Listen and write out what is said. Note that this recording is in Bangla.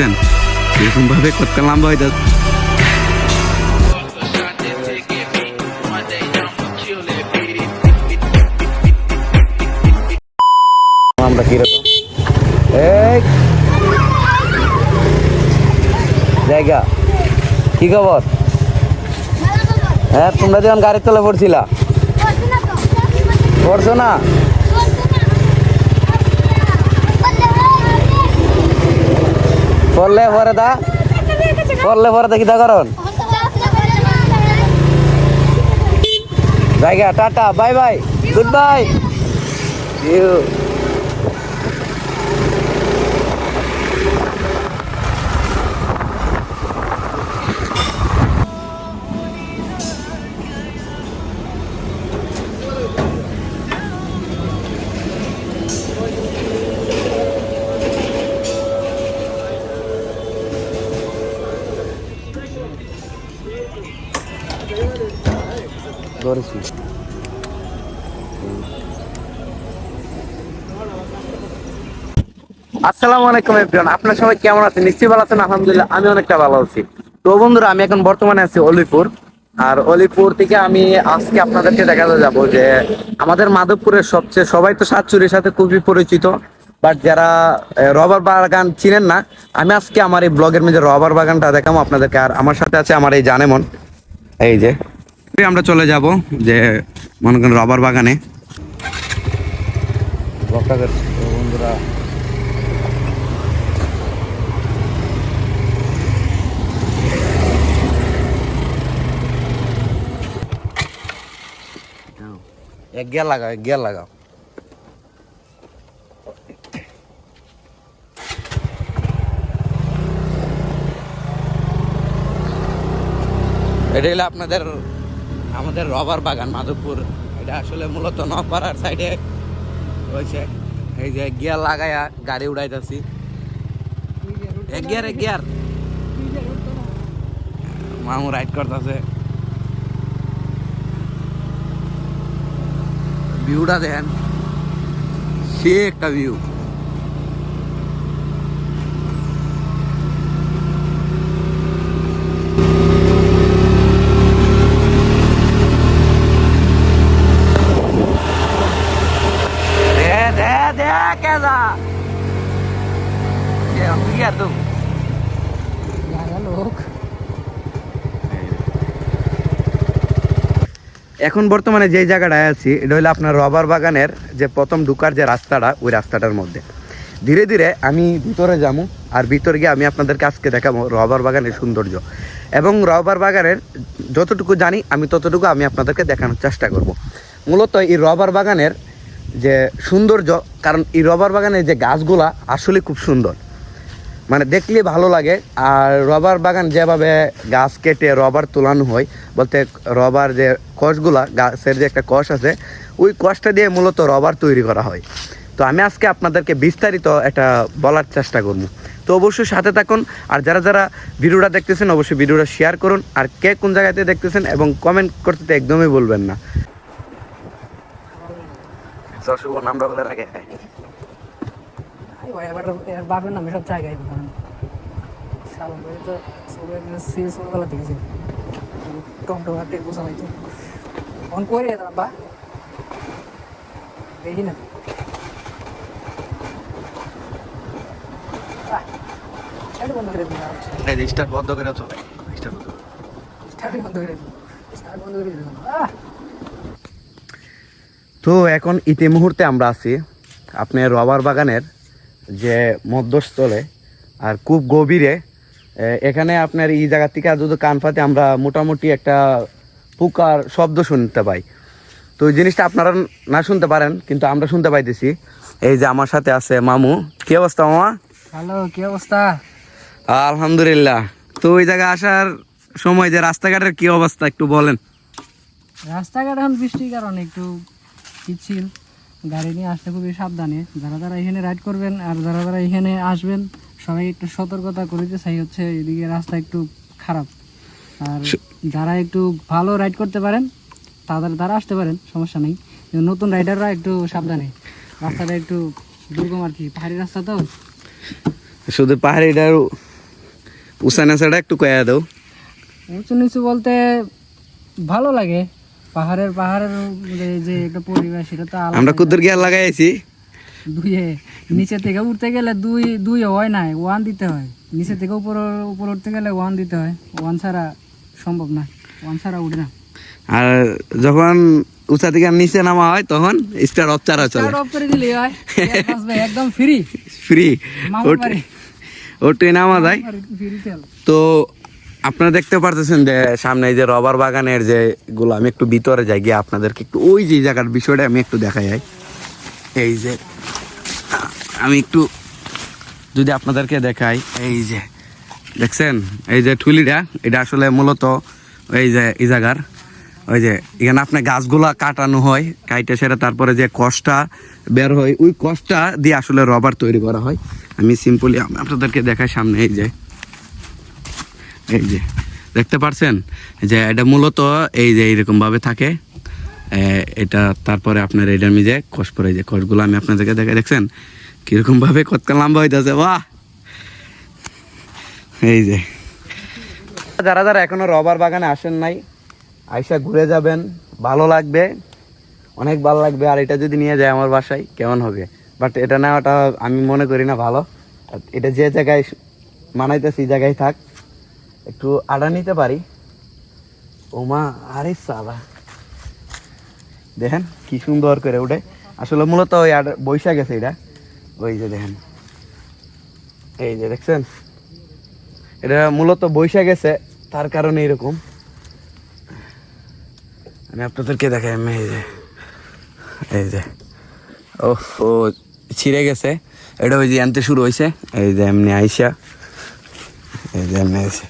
দেখছেন এরকম ভাবে কত লম্বা হয়ে যাচ্ছে। আমরা জায়গা। কি খবর? হ্যাঁ তোমরা যখন গাড়ির তলে পড়ছিলা। পড়ছো না? পড়লে পরে দা করলে পরে দেখি দা করন? জায়গা, ta-ta, bye bye, good bye. You. ধরেছি। আসসালামু আলাইকুম এভরিওয়ান আপনারা সবাই কেমন আছেন? নিশ্চয়ই ভালো আছেন, আলহামদুলিল্লাহ, আমি অনেকটা ভালো আছি। তো বন্ধুরা, আমি এখন বর্তমানে আছি অলিপুর। আর অলিপুর থেকে আমি আজকে আপনাদেরকে দেখাতে যাব যে আমাদের মাধবপুরের সবচেয়ে, সবাই তো সাতচুরির সাথে খুবই পরিচিত বাট যারা রবার বাগান চিনেন না, আমি আজকে আমার এই ব্লগের মধ্যে রবার বাগানটা দেখাবো আপনাদেরকে। আর আমার সাথে আছে আমার এই জানেমন। এই যে আমরা চলে যাব যে, মনে করেন রবার বাগানে। বন্ধুরা। গিয়ার লাগাও গিয়ার লাগাও। এটা হলো আপনাদের আমাদের রবার বাগান, মাধবপুর। এটা আসলে মূলত নপাড়ার সাইডে রয়েছে এই যে গিয়ার লাগায়া গাড়ি উড়াইতেছি। এক গিয়ার এক গিয়ার। মামু রাইড করতেছে। ভিউটা দেখেন। সে একটা ভিউ দে দে দে কেদা এখন বর্তমানে যে জায়গাটায় আছি এটা হলো আপনার রবার বাগানের যে প্রথম ঢুকার যে রাস্তাটা ওই রাস্তাটার মধ্যে। ধীরে ধীরে আমি ভিতরে যাব আর ভিতরে গিয়ে আমি আপনাদেরকে আজকে দেখাবো রবার বাগানের সৌন্দর্য। এবং রবার বাগানের যতটুকু জানি আমি ততটুকু আমি আপনাদেরকে দেখানোর চেষ্টা করব। মূলত এই রবার বাগানের যে সৌন্দর্য কারণ এই রবার বাগানের যে গাছগুলা আসলে খুব সুন্দর। মানে দেখলে ভালো লাগে। আর রবার বাগান যেভাবে গাছ কেটে রবার তোলানো হয়, বলতে রবার যে কষগুলা, গাছের যে একটা কষ আছে, ওই কষটা দিয়ে মূলত রবার তৈরি করা হয়। তো আমি আজকে আপনাদেরকে বিস্তারিত একটা বলার চেষ্টা করব। তো অবশ্যই সাথে থাকুন, আর যারা যারা ভিডিওটা দেখতেছেন, অবশ্যই ভিডিওটা শেয়ার করুন, আর কে কোন জায়গাতে দেখতেছেন এবং কমেন্ট করতে তো একদমই বলবেন না। এবার এর বাপের নামে সব জায়গায় তো দেখেছি। টমটম হাতে বসা হয়তো ফোন করে যেতাম বা দেখি না। বন্ধ করে দিলাম। স্টার্ট বন্ধ করে চলে স্টার্ট বন্ধ করে। স্টার্ট বন্ধ করে দিলাম। স্টার্ট বন্ধ করে দিলাম। আহ। তো এখন ইতি মুহূর্তে আমরা আছি আপনার রবার বাগানের যে মধ্যস্থলে আর খুব গভীরে এখানে আপনার এই জায়গা থেকে যদি কান পাতে আমরা মোটামুটি একটা পোকার শব্দ শুনতে পাই। তো ওই জিনিসটা আপনারা না শুনতে পারেন কিন্তু আমরা শুনতে পাইতেছি। এই যে আমার সাথে আছে মামু। কি অবস্থা মামা? হ্যালো কি অবস্থা? আলহামদুলিল্লাহ। তো ওই জায়গায় আসার সময় যে রাস্তাঘাটের কি অবস্থা একটু বলেন। রাস্তাঘাট এখন বৃষ্টির কারণে একটু গাড়ি নিয়ে আসতে খুবই সাবধানে। যারা যারা এখানে রাইড করবেন আর যারা যারা এখানে আসবেন সবাই একটু সতর্কতা করে দিতে চাই হচ্ছে এদিকে রাস্তা একটু খারাপ। আর যারা একটু ভালো রাইড করতে পারেন তাদের দ্বারা আসতে পারেন সমস্যা নেই। নতুন রাইডাররা একটু সাবধানে। রাস্তাটা একটু দুর্গম আর কি। পাহাড়ি রাস্তা তো। শুধু পাহাড়িটার উঁচা নেচাটা একটু কয়া দাও। উঁচু নিচু বলতে ভালো লাগে। পাহাড়ের পাহাড়ের যে- একটা পরিবেশ সেটা তো আমরা কুদ্দুর গিয়ার লাগাইছি দুইয়ে নিচে থেকে উঠতে গেলে দুই দুই হয় না ওয়ান দিতে হয়। নিচে থেকে উপর উপর উঠতে গেলে ওয়ান দিতে হয়। ওয়ান ছাড়া সম্ভব না ওয়ান ছাড়া উঠে না। আর যখন উঁচা থেকে নিচে নামা হয় তখন স্টার অফ চারা চলে। অফ করে দিলেই হয় একদম ফ্রি ফ্রি মামার বাড়ি। ওটে নামা যায়। তো আপনারা দেখতে পারতেছেন যে সামনে এই যে রবার বাগানের যে গুলো, আমি একটু ভিতরে যাই, গিয়ে আপনাদেরকে একটু ওই যে জায়গার বিষয়টা আমি একটু দেখা যাই এই যে, আমি একটু যদি আপনাদেরকে দেখাই, এই যে, দেখছেন? এই যে ঠুলিটা এটা আসলে মূলত এই যে এই জায়গার, ওই যে এখানে আপনার গাছগুলা কাটানো হয়, কাইটে সেটা তারপরে যে কষ্টা বের হয়, ওই কষ্টা দিয়ে আসলে রবার তৈরি করা হয়। আমি সিম্পলি আপনাদেরকে দেখাই সামনে, এই যে। এই যে, দেখতে পারছেন? যে এটা মূলত এই যে এইরকম ভাবে থাকে এটা তারপরে আপনার এটার মিজে কষ পরে যে কষগুলো আমি আপনাদেরকে দেখে, দেখছেন? কীরকম ভাবে কতটা লম্বা হইতেছে, বাহ! এই যে। যারা যারা এখনও রবার বাগানে আসেন নাই, আইসা ঘুরে যাবেন, ভালো লাগবে, অনেক ভালো লাগবে। আর এটা যদি নিয়ে যায় আমার বাসায়, কেমন হবে? বাট এটা নেওয়াটা আমি মনে করি না ভালো। এটা যে জায়গায় মানাইতেছে সেই জায়গায় থাক। একটু আডা নিতে পারি? ওমা, আরে সালা। দেখেন, কি সুন্দর করে উঠে। আসলে মূলত ওই আডা বৈশা গেছে এটা। ওই যে দেখেন। এই যে দেখছেন? এটা মূলত বৈশা গেছে, তার কারণে এরকম। আমি আপনাদেরকে দেখাই, আমি এই যে এই যে। ও ও ছিঁড়ে গেছে। এটা ওই যে আনতে শুরু হয়েছে। এই যে এমনি আইসা। এই যে এমনি আইসা।